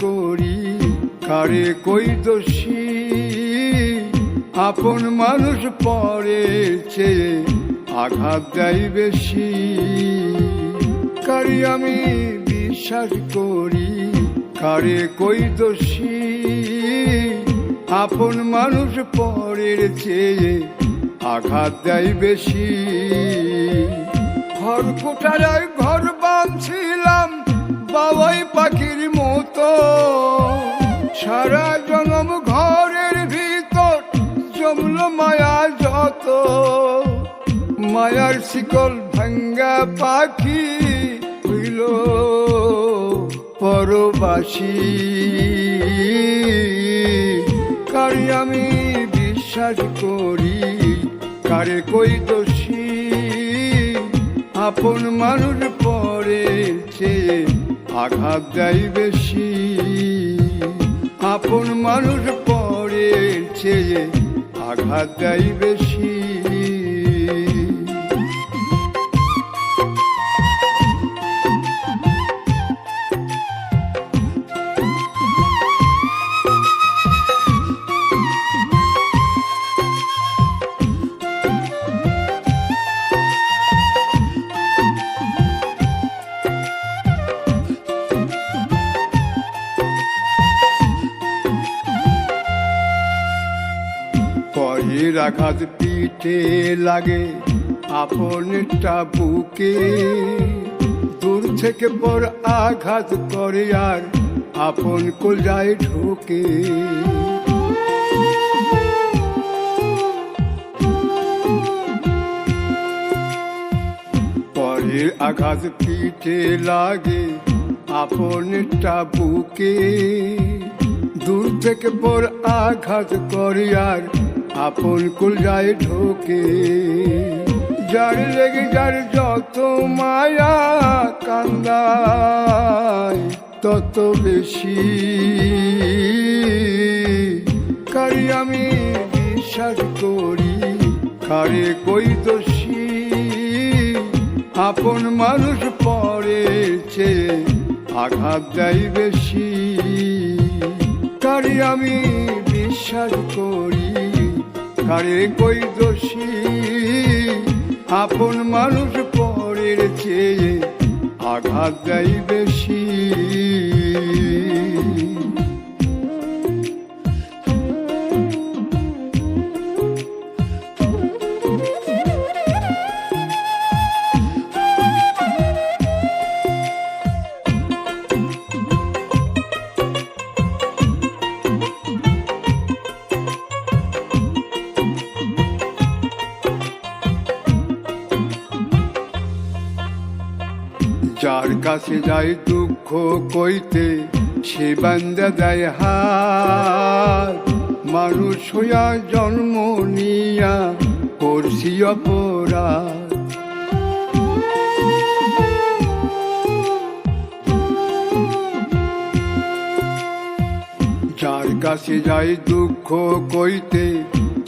করি। কারে কই দোষী? আপন মানুষ পরে চেয়ে আঘাত দেয় বেশি। কারি আমি বিশ্বাস করি, কারে কই দোষী? আপন মানুষ পরের চেয়ে আঘাত দেয় বেশি। ঘর যত মায়ার শিকল ভাঙ্গা পাখি হইল পরবাসী। কারি আমি বিশ্বাস করি, কারে কই দোষী? আপন মানুষ পরে আঘাত দেয় বেশি। আপন মানুষ পরে চেয়ে আঘাত দেয় বেশি। আঘাত পিঠে লাগে। আপনটা বুকে দূর থেকে পর আঘাত করে আর আপন কোলায় ঢোকে। আঘাত পিঠে লাগে আপনটা বুকে দূর থেকে পর আঘাত করে আর আপন কুলজায় ঢোকে, যার লেগে যার যত মায়া কান্দায়, তত বেশি। কারি আমি বিশ্বাস করি, কারে কই দোষী? আপন মানুষ পরে চেয়ে আঘাত দেয় বেশি। কারি আমি বিশ্বাস করি কারে কই দোষী আপন মানুষ পরের চেয়ে আঘাত দেয় বেশি। যার কাছে যায় দুঃখ কইতে, সে বান্দা দেয় হাত মানুষ হইয়া জন্ম নিয়া করছি অপরাধ। যার কাছে যায় দুঃখ কইতে,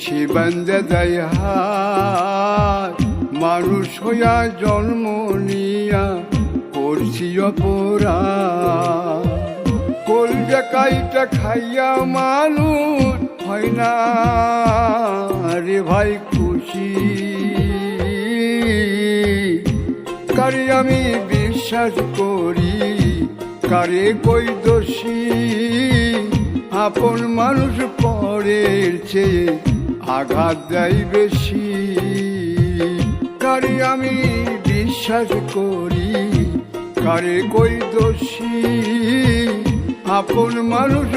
সে বান্দা দেয় হাত মানুষ হইয়া জন্ম নিয়া করছি অপরাধ কলজা কাইটা খাইয়া মানুষ হয় না। রে ভাই খুশি। কারে আমি বিশ্বাস করি? কারে কই দোষী? আপন মানুষ পরের চেয়ে আঘাত দেয় বেশি। কারে আমি বিশ্বাস করি? কারে কই দোষী? আপন মানুষ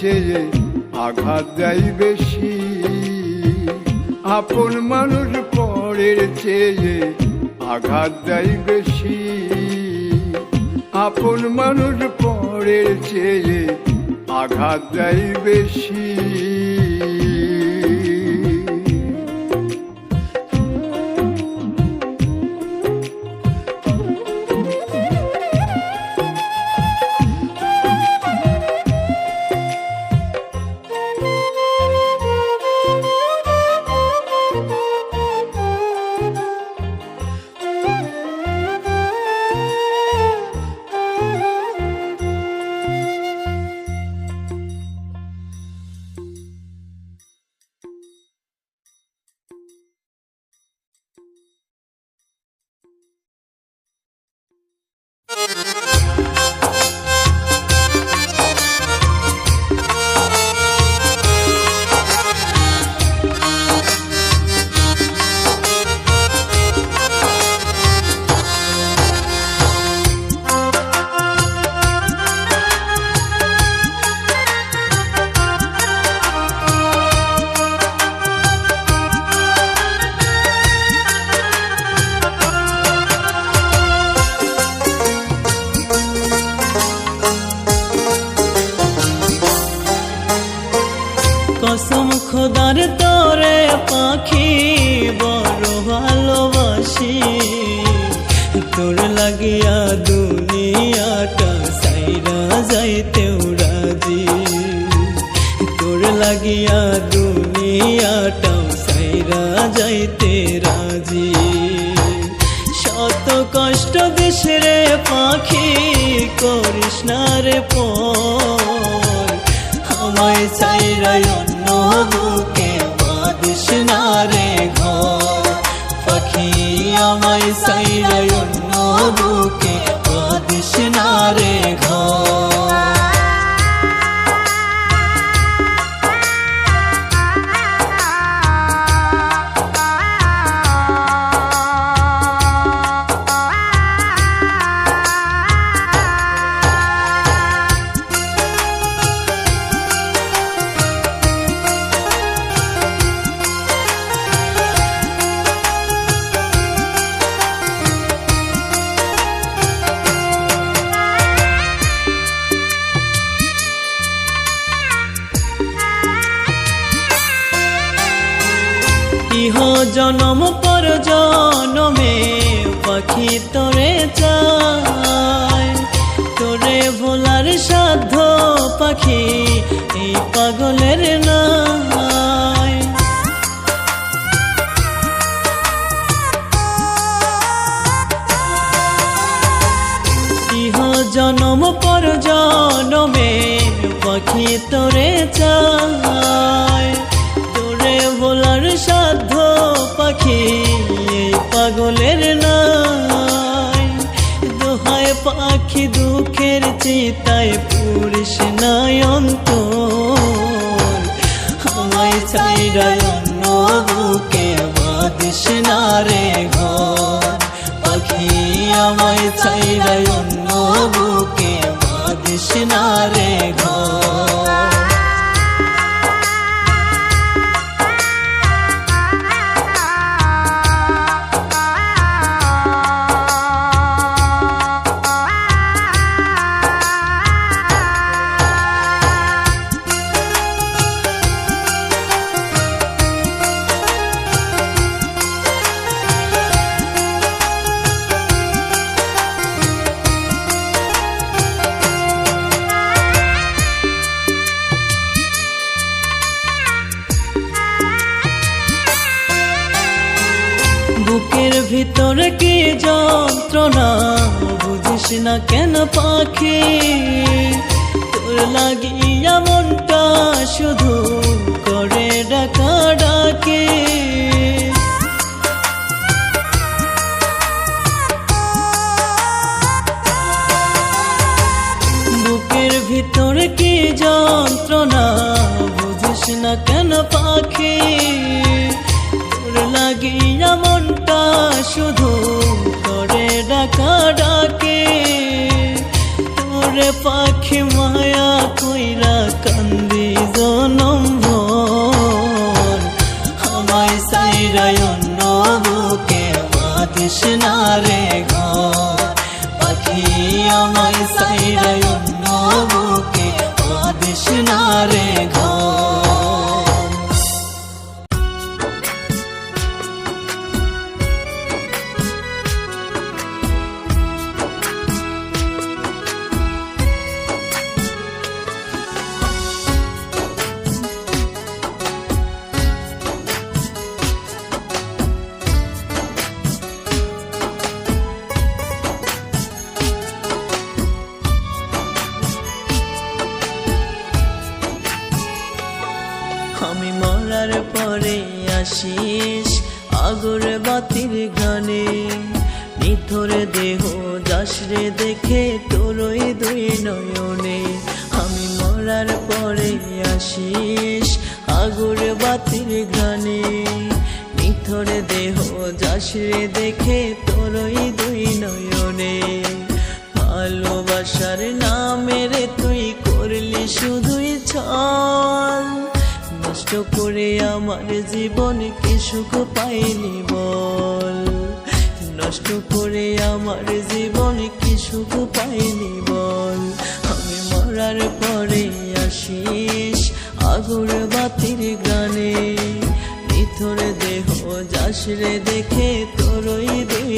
চেয়ে আঘাত দেয় বেশি। আপন মানুষ পরের আঘাত দেয় বেশি। আপন মানুষ পরের আঘাত দেয় বেশি। খোদার তোরে পাখি বড় ভালোবাসি। তোর লাগিয়া দুনিয়াটা সাইরা যাইতেও রাজি। তোর লাগিয়া দুনিয়াটাও সাইরা যাইতে রাজি। শত কষ্ট দেশরে পাখি, করিস না রে পর। আমায় বুকে বাদিস না রে ঘর। পাখি আমায় সাইরায় বুকে বাদিস না রে ইহ জনম পর জনমে পাখি তোরে চায়। তোরে ভোলার সাধ্য পাখি, এই পাগলের ইহ জনম পর জনমে পাখি তোরে চায়। পাখি পাগলের নাই। দোহায় পাখি দুঃখের চিতায় পুরিস নয়ন্ত আমায় চাইরা অন্য বুকে বাদিস না রে ঘর। পাখি আমায় চাইরা অন্য ভিতর কি যন্ত্রণা? বুঝিস না কেন পাখি? তোর লাগিয়া মনটা শুধু করে ডাকা ডাকে। বাদিস না রে ঘর। পাখি আমায় সাইরায় অন্য বুকে। বাদিস না রে ঘর। যাসরে দেখে তোরই দুই নয়নে আমি মরার পরে আসিস আগর বাতির গানে নিথরে দেহ যাসরে দেখে তোরই দুই নয়নে। ভালোবাসার নামের তুই করলি শুধুই ছল। নষ্ট করে আমার জীবন কি সুখ পাইলি বল? নষ্ট করে আমার জীবন কি সুখ পাইনি বল? আমি মরার পরে আসিস আগুর বাতির গানে নিথর দেহ যাস রে দেখে তোরই দুই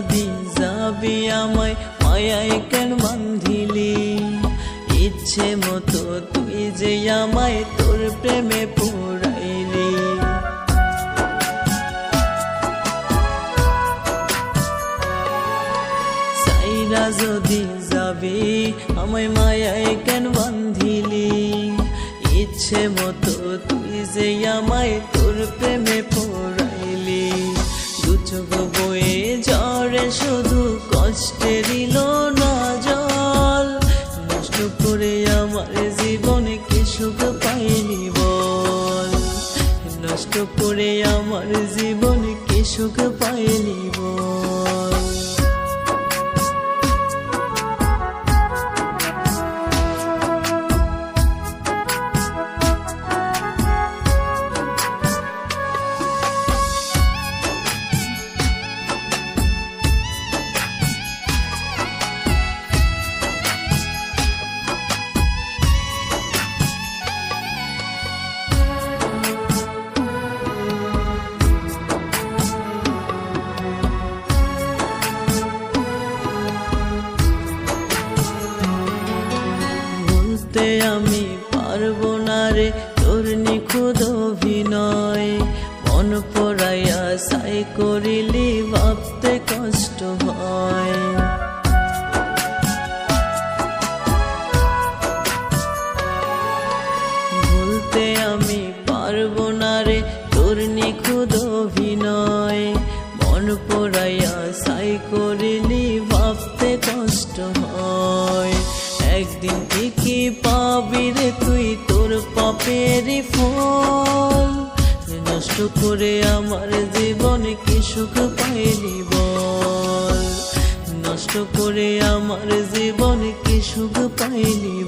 যদি যাবি আমায়, মায়ায় কেন বান্ধিলি? ইচ্ছে মতো তুই যে আমায় তোর প্রেমে পুরাইলি। চাইরা যদি যাবি আমায়, মায়ায় কেন বান্ধিলি? ইচ্ছে মতো তুই যে আমায় তোর প্রেমে পড়াইলি দু চোখ বলতে আমি পারব না রে। তোর নিখুদ অভিনয় মন পড়াইয়া সাই করিলি, ভাবতে কষ্ট হয়। করে আমার জীবনে কি সুখ পাইনি বল? নষ্ট করে আমার জীবনে কি সুখ বল